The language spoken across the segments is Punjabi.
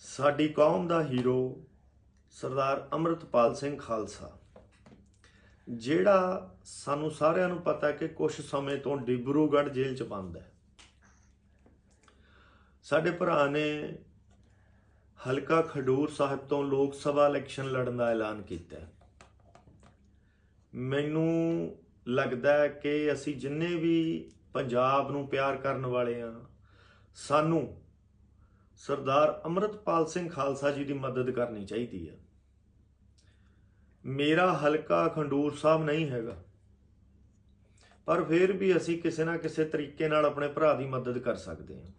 ਸਾਡੀ ਕੌਮ ਦਾ ਹੀਰੋ ਸਰਦਾਰ ਅੰਮ੍ਰਿਤਪਾਲ ਸਿੰਘ ਖਾਲਸਾ। ਜਿਹੜਾ ਸਾਨੂੰ ਸਾਰਿਆਂ ਨੂੰ ਪਤਾ ਕਿ ਕੁਝ ਸਮੇਂ ਤੋਂ ਡਿਬਰੂਗੜ੍ਹ ਜੇਲ੍ਹ 'ਚ ਬੰਦ ਹੈ। ਸਾਡੇ ਭਰਾ ਨੇ ਹਲਕਾ ਖਡੂਰ ਸਾਹਿਬ ਤੋਂ ਲੋਕ ਸਭਾ ਇਲੈਕਸ਼ਨ ਲੜਨ ਦਾ ਐਲਾਨ ਕੀਤਾ ਮੈਨੂੰ ਲੱਗਦਾ ਹੈ ਕਿ ਅਸੀਂ ਜਿੰਨੇ ਵੀ ਪੰਜਾਬ ਨੂੰ ਪਿਆਰ ਕਰਨ ਵਾਲੇ ਆ ਸਾਨੂੰ ਸਰਦਾਰ ਅੰਮ੍ਰਿਤਪਾਲ ਸਿੰਘ ਖਾਲਸਾ ਜੀ ਦੀ ਮਦਦ ਕਰਨੀ ਚਾਹੀਦੀ ਹੈ ਮੇਰਾ ਹਲਕਾ ਖੰਡੂਰ ਸਾਹਿਬ ਨਹੀਂ ਹੈਗਾ। ਪਰ ਫਿਰ ਵੀ ਅਸੀਂ ਕਿਸੇ ਨਾ ਕਿਸੇ ਤਰੀਕੇ ਨਾਲ ਆਪਣੇ ਭਰਾ ਦੀ ਮਦਦ ਕਰ ਸਕਦੇ ਹਾਂ।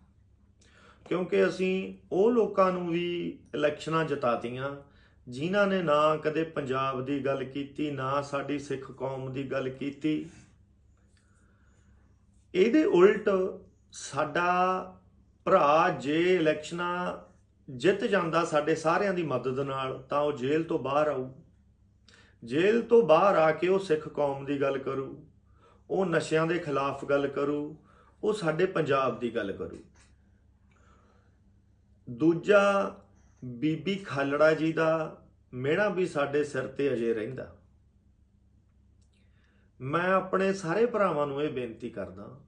ਕਿਉਂਕਿ ਅਸੀਂ ਉਹ ਲੋਕਾਂ ਨੂੰ ਵੀ ਇਲੈਕਸ਼ਨਾਂ ਜਿਤਾਤੀਆਂ, ਜਿਨ੍ਹਾਂ ਨੇ ਨਾ ਕਦੇ ਪੰਜਾਬ ਦੀ ਗੱਲ ਕੀਤੀ, ਨਾ ਸਾਡੀ ਸਿੱਖ ਕੌਮ ਦੀ ਗੱਲ ਕੀਤੀ। ਇਹਦੇ ਉਲਟ ਸਾਡਾ ਭਰਾ, ਜੇ ਇਲੈਕਸ਼ਨਾਂ ਜਿੱਤ ਜਾਂਦਾ ਸਾਡੇ ਸਾਰਿਆਂ ਦੀ ਮਦਦ ਨਾਲ, ਤਾਂ ਉਹ ਜੇਲ੍ਹ ਤੋਂ ਬਾਹਰ ਆਊ। ਜੇਲ੍ਹ ਤੋਂ ਬਾਹਰ ਆ ਕੇ ਉਹ ਸਿੱਖ ਕੌਮ ਦੀ ਗੱਲ ਕਰੂ, ਉਹ ਨਸ਼ਿਆਂ ਦੇ ਖਿਲਾਫ ਗੱਲ ਕਰੂ, ਉਹ ਸਾਡੇ ਪੰਜਾਬ ਦੀ ਗੱਲ ਕਰੂ। ਦੂਜਾ ਬੀਬੀ ਖਾਲੜਾ ਜੀ ਦਾ ਮਿਹਣਾ ਵੀ ਸਾਡੇ ਸਿਰ ਤੇ ਅਜੇ ਰਹਿੰਦਾ। ਮੈਂ ਆਪਣੇ ਸਾਰੇ ਭਰਾਵਾਂ ਨੂੰ ਇਹ ਬੇਨਤੀ ਕਰਦਾ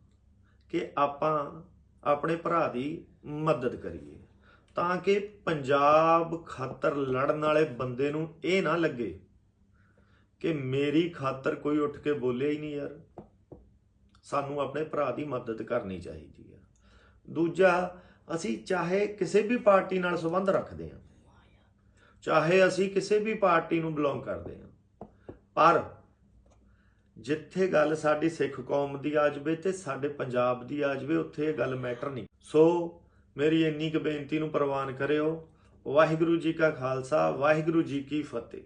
ਕਿ ਆਪਾਂ ਆਪਣੇ ਭਰਾ ਦੀ ਮਦਦ ਕਰੀਏ, ਤਾਂ ਕਿ ਪੰਜਾਬ ਖਾਤਰ ਲੜਨ ਵਾਲੇ ਬੰਦੇ ਨੂੰ ਇਹ ਨਾ ਲੱਗੇ ਕਿ ਮੇਰੀ ਖਾਤਰ ਕੋਈ ਉੱਠ ਕੇ ਬੋਲਿਆ ਹੀ ਨਹੀਂ ਯਾਰ। ਸਾਨੂੰ ਆਪਣੇ ਭਰਾ ਦੀ ਮਦਦ ਕਰਨੀ ਚਾਹੀਦੀ ਹੈ ਦੂਜਾ, ਅਸੀਂ ਚਾਹੇ ਕਿਸੇ ਵੀ ਪਾਰਟੀ ਨਾਲ ਸੰਬੰਧ ਰੱਖਦੇ ਹਾਂ, ਚਾਹੇ ਅਸੀਂ ਕਿਸੇ ਵੀ ਪਾਰਟੀ ਨੂੰ ਬਿਲੋਂਗ ਕਰਦੇ ਹਾਂ, ਪਰ ਜਿੱਥੇ ਗੱਲ ਸਾਡੀ ਸਿੱਖ ਕੌਮ ਦੀ ਆ ਜਾਵੇ ਤੇ ਸਾਡੇ ਪੰਜਾਬ ਦੀ ਆ ਜਾਵੇ, ਉੱਥੇ ਇਹ ਗੱਲ ਮੈਟਰ ਨਹੀਂ। ਸੋ ਮੇਰੀ ਇੰਨੀ ਕੁ ਬੇਨਤੀ ਨੂੰ ਪ੍ਰਵਾਨ ਕਰਿਓ। ਵਾਹਿਗੁਰੂ ਜੀ ਕਾ ਖਾਲਸਾ, ਵਾਹਿਗੁਰੂ ਜੀ ਕੀ ਫਤਿਹ।